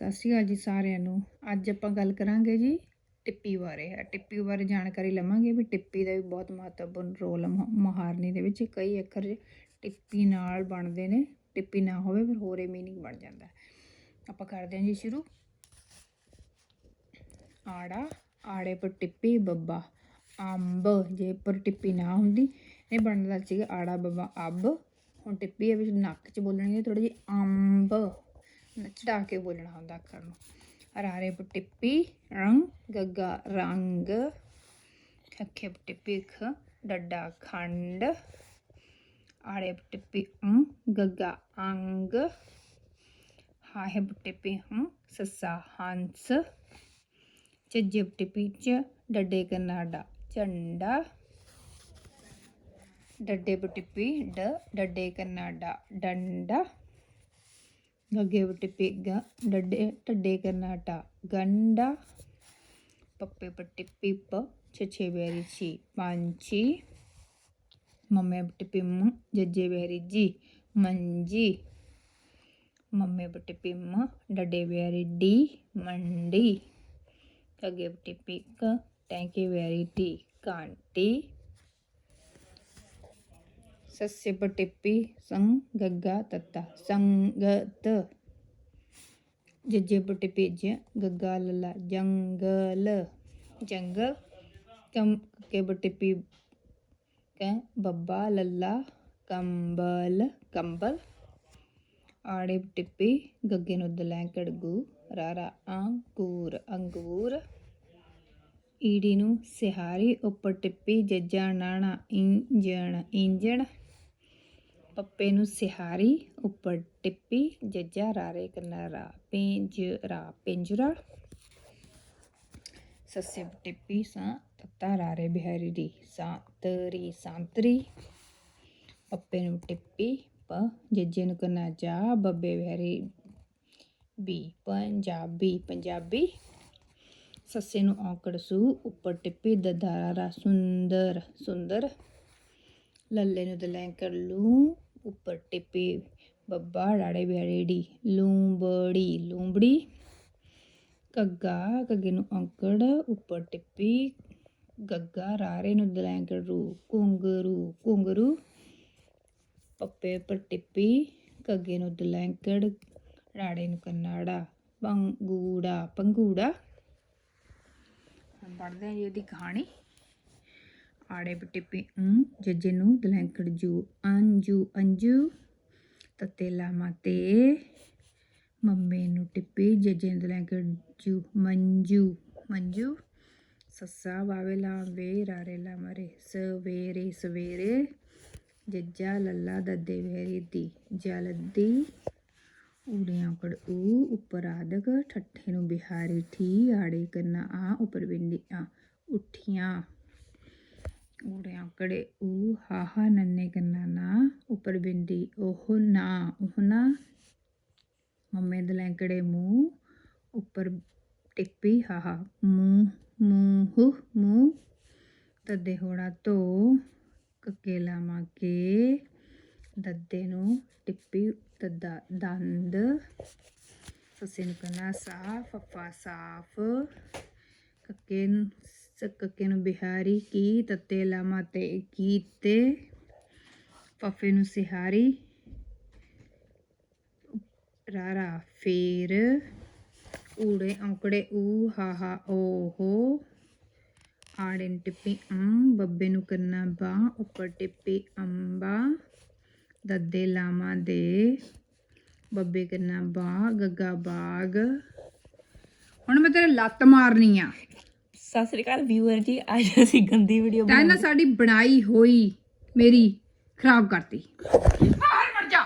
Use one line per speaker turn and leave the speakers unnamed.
ਸਤਿ ਸ਼੍ਰੀ ਅਕਾਲ ਜੀ ਸਾਰਿਆਂ ਨੂੰ। ਅੱਜ ਆਪਾਂ ਗੱਲ ਕਰਾਂਗੇ ਜੀ ਟਿੱਪੀ ਬਾਰੇ। ਆ ਟਿੱਪੀ ਬਾਰੇ ਜਾਣਕਾਰੀ ਲਵਾਂਗੇ ਵੀ ਟਿੱਪੀ ਦਾ ਵੀ ਬਹੁਤ ਮਹੱਤਵਪੂਰਨ ਰੋਲ ਆ ਮਹਾ- ਮਹਾਰਨੀ ਦੇ ਵਿੱਚ। ਕਈ ਅੱਖਰ ਟਿੱਪੀ ਨਾਲ ਬਣਦੇ ਨੇ। ਟਿੱਪੀ ਨਾ ਹੋਵੇ ਫਿਰ ਹੋਰੇ ਮੀਨਿੰਗ ਬਣ ਜਾਂਦਾ। ਆਪਾਂ ਕਰਦੇ ਹਾਂ ਜੀ ਸ਼ੁਰੂ। ਆੜਾ, ਆੜੇ ਪਰ ਟਿੱਪੀ, ਬੱਬਾ। ਅੰਬ, ਜੇ ਪਰ ਟਿੱਪੀ ਨਾ ਹੁੰਦੀ, ਇਹ ਬਣਦਾ ਸੀਗਾ ਆੜਾ, ਬੱਬਾ, ਅੱਬ। ਹੁਣ ਟਿੱਪੀ ਹੈ ਵਿੱਚ ਨੱਕ 'ਚ ਬੋਲਣੀ ਹੈ ਥੋੜੀ ਜਿਹੀ ਅੰਬ। ਚੜਾ ਕੇ ਬੋਲਣਾ ਹੁੰਦਾ ਅੱਖਰ ਨੂੰ। ਰਾਰੇ ਪਰ ਰੰਗ, ਗੱਗਾ, ਰੰਗ। ਖੱਖੇ ਪਰ ਖ ਡੱਡਾ, ਖੰਡ। ਆੜੇ ਪਰ ਟਿੱਪੀ ਅੰ, ਗੱਗਾ, ਅੰਗ। ਹਾਹੇ ਪਰ ਹੰ ਸੱਸਾ, ਹੰਸ। ਚੱਜੇ ਪਰ ਟਿੱਪੀ ਚ, ਡੱਡੇ, ਕਨਾਡਾ, ਝੰਡਾ। ਡੱਡੇ ਪਰ ਟਿੱਪੀ ਡ, ਡੱਡੇ, ਕਨਾਡਾ, ਡੰਡਾ। ਗੱਗੇ ਪਰ ਟਿੱਪੀ ਗ ਡੱਡੇ ਟੱਡੇ ਕਨਾਡਾ ਗੰਡਾ ਪੱਪੇ ਪਰ ਟਿੱਪੀ ਪ ਛਛੇ ਬੈਰੀ ਛੀ ਪੰਛੀ ਮੰਮੇ ਪਰ ਟਿੱਪੀ ਮ ਜੱਜੇ ਬੈਰੀ ਜੀ ਮੰਜੀ ਮੰਮੇ ਪਰ ਟਿੱਪੀ ਮ ਡੱਡੇ ਬੈਰੀ ਡੀ ਮੰਡੀ ਕੱਗੇ ਟਿੱਪੀ ਸੰਗ ਗੱਗਾ ਤੱਤਾ ਸੰਗਤ ਜੱਜੇ ਪਰ ਟਿੱਪੀ ਜ ਗੱਗਾ ਲੱਲਾ ਜੰਗਲ ਜੰਗਲ ਕਮ ਕੇ ਪਰ ਟਿੱਪੀ ਕ ਬੱਬਾ ਲੱਲਾ ਕੰਬਲ ਕੰਬਲ ਆੜੇ ਪਰ ਟਿੱਪੀ ਗੱਗੇ ਨੂੰ ਦਲੈਂ ਕੜਗੂ ਰਾਰਾ ਅੰਗੂਰ ਅੰਗੂਰ ਈੜੀ ਨੂੰ ਸਿਹਾਰੀ ਉੱਪਰ ਟਿੱਪੀ ਜੱਜਾ ਨਾਣਾ ਇੰਜਣ ਇੰਜਣ ਪੱਪੇ ਨੂੰ ਸਿਹਾਰੀ, ਉੱਪਰ ਟਿੱਪੀ, ਜੱਜਾ ਰਾਰੇ ਕਨਾਰਾ ਪਿੰਜਰਾ ਪਿੰਜਰਾ ਸੱਸੇ ਟਿੱਪੀ ਸਾਂ, ਤੱਤਾ ਰਾਰੇ ਬਿਹਾਰੀ ਦੀ ਸੰਤਰੀ ਸੰਤਰੀ ਪੱਪੇ ਨੂੰ ਟਿੱਪੀ, ਪ, ਜੱਜੇ ਨੂੰ ਕੰਨਾ ਜਾ, ਬੱਬੇ ਬਿਹਾਰੀ ਬੀ, ਪੰਜਾਬੀ ਪੰਜਾਬੀ। ਸੱਸੇ ਨੂੰ ਔਂਕੜ ਸੂ, ਉੱਪਰ ਟਿੱਪੀ ਦਦਾਰਾ ਸੁੰਦਰ ਸੁੰਦਰ। ਲੱਲੇ ਨੂੰ ਦਲੈਂਕਰ ਲੂ ਉੱਪਰ ਟਿੱਪੀ, ਬੱਬਾ ਡਾੜੇ ਬਿਹਾਰੀ ਡੀ ਲੂੰਬੜੀ ਲੂੰਬੜੀ ਕੱਗਾ ਕੱਗੇ ਨੂੰ ਔਂਕੜ ਉੱਪਰ ਟਿੱਪੀ, ਗੱਗਾ ਰਾਰੇ ਨੂੰ ਦਲੈਂਕਰ ਰੂ ਕੁੰਗਰੂ ਕੁੰਗਰੂ ਪੱਪੇ ਪਰ ਟਿੱਪੀ ਕੱਗੇ ਨੂੰ ਦਲੈਂਕੜ ਰਾੜੇ ਨੂੰ ਕੰਨਾੜਾ, ਪੰਗੂੜਾ ਪੰਗੂੜਾ ਹੁਣ ਪੜ੍ਹਦੇ ਹਾਂ ਜੀ ਉਹਦੀ ਕਹਾਣੀ ਆੜੇ ਪਰ ਟਿੱਪੀ ਅੰ ਜੱਜੇ ਨੂੰ ਦਲੈਂਕੜ ਜੂ, ਅੰਜੂ ਅੰਜੂ, ਤਤੇ ਲਾਮਾ ਤੇ, ਮੰਮੇ ਨੂੰ ਟਿੱਪੀ, ਜੱਜੇ ਨੂੰ ਦਲੈਂਕੜ ਜੂ, ਮੰਜੂ ਮੰਜੂ ਵਾਵੇ ਲਾ ਵੇ ਰਾਰੇ ਲਾ ਮਰੇ ਸਵੇਰੇ ਸਵੇਰੇ, ਜੱਜਾ ਲੱਲਾ ਦੱਦੇ ਵੇਰੀ ਦੀ, ਜਲਦੀ ਊੜਿਆਂ ਕੜ ਊ, ਉੱਪਰ ਆਦਕ, ਠੱਠੇ ਨੂੰ ਬਿਹਾਰੀ ਠੀ ਆੜੇ ਕਰਨਾ ਆ, ਉੱਪਰ ਬਿੰਦੀ ਆ, ਉਠੀਆਂ। ਊੜਿਆਂ ਕੜੇ ਊ ਹਾਹਾ ਨੰਨੇ ਕਰਨਾ ਨਾ ਉੱਪਰ ਬਿੰਦੀ ਉਹ ਨਾ ਉਹ ਨਾ ਮੰਮੇ ਦਲੈਂ ਕੜੇ ਮੂੰਹ ਉੱਪਰ ਟਿੱਪੀ ਹਾਹਾ ਮੂੰਹ ਮੂੰਹ ਮੂੰਹ ਤਦੇ ਹੋੜਾ ਧੋ ਕੱਕੇ ਲਾਵਾਂ ਕੇ ਦੱਦੇ ਨੂੰ ਟਿੱਪੀ ਤਦਾ ਨੂੰ ਬਿਹਾਰੀ, ਕੀ ਤੱਤੇ ਲਾਮਾ ਤੇ ਕੀਤੇ? ਫਫੇ ਨੂੰ ਸਿਹਾਰੀ। ਰਾਰਾ ਫੇਰ। ਊੜੇ ਔਂਕੜੇ, ਊ ਹਾਹਾ ਹੋ ਆੜੇ ਨੂੰ ਟਿੱਪੀ ਅੰ ਬੱਬੇ ਨੂੰ ਕਰਨਾ ਬਾ, ਉੱਪਰ ਟਿੱਪੀ ਅੰਬਾ। ਦੱਦੇ ਲਾਮਾ ਦੇ, ਬੱਬੇ ਕਰਨਾ ਬਾ ਗੱਗਾ ਬਾਗ। ਹੁਣ ਮੈਂ ਤੇਰੇ ਲੱਤ ਮਾਰਨੀ ਆ।
ਸਤਿ ਸ੍ਰੀ ਅਕਾਲ ਵੀਊਅਰ ਜੀ ਅੱਜ ਅਸੀਂ ਗੰਦੀ ਵੀਡੀਓ
ਤੈਨੂੰ ਨਾ ਸਾਡੀ ਬਣਾਈ ਹੋਈ ਮੇਰੀ ਖਰਾਬ ਕਰਤੀ। ਬਾਹਰ ਮਰ ਜਾ।